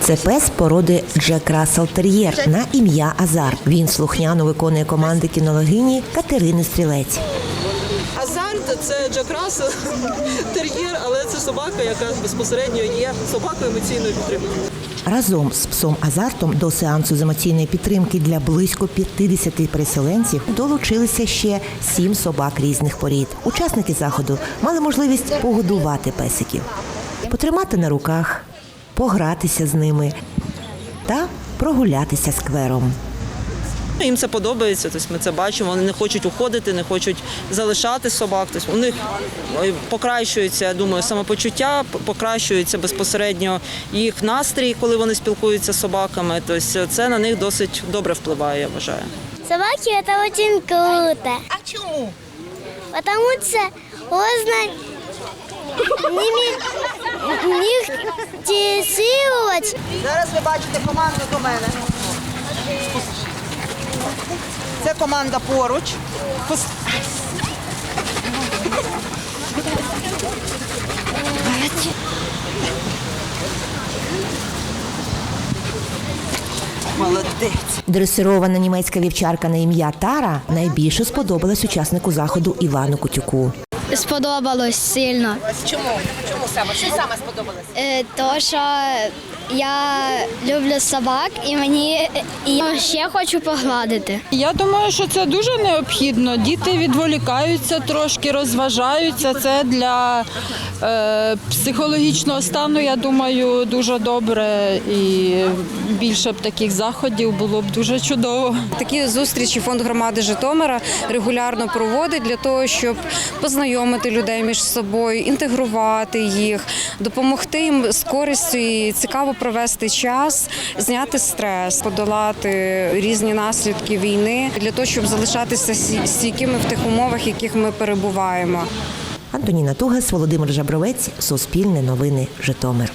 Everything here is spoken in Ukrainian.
Це пес породи Джек Рассел Тер'єр на ім'я Азар. Він слухняно виконує команди кінологині Катерини Стрілець. Азарт це Джек Рассел, тер'єр, але це собака, яка безпосередньо є собакою емоційної підтримки. Разом з псом Азартом до сеансу з емоційної підтримки для близько 50 переселенців долучилися ще сім собак різних порід. Учасники заходу мали можливість погодувати песиків, потримати на руках, погратися з ними та прогулятися сквером. Їм це подобається, тобто ми це бачимо. Вони не хочуть уходити, не хочуть залишати собак. Тобто у них покращується, я думаю, самопочуття, покращується безпосередньо їх настрій, коли вони спілкуються з собаками. Тобто це на них досить добре впливає, я вважаю. Собаки это очень круто. А чому? Потому что можно ними них. Зараз ви бачите команду до мене. Це команда поруч. Молодець. Дресирована німецька вівчарка на ім'я Тара найбільше сподобалась учаснику заходу Івану Кутюку. Сподобалось сильно. Чому? Чому саме? Що саме сподобалося? Е, То, що я люблю собак і мені і я ще хочу погладити. Я думаю, що це дуже необхідно. Діти відволікаються трошки, розважаються. Це для е, психологічного стану, я думаю, дуже добре. І більше б таких заходів було б дуже чудово. Такі зустрічі фонд громади Житомира регулярно проводить для того, щоб познайомити людей між собою, інтегрувати їх, допомогти їм з користю і цікаво провести час, зняти стрес, подолати різні наслідки війни для того, щоб залишатися стійкими в тих умовах, в яких ми перебуваємо. Антоніна Тугас, Володимир Жабровець, Суспільне новини, Житомир.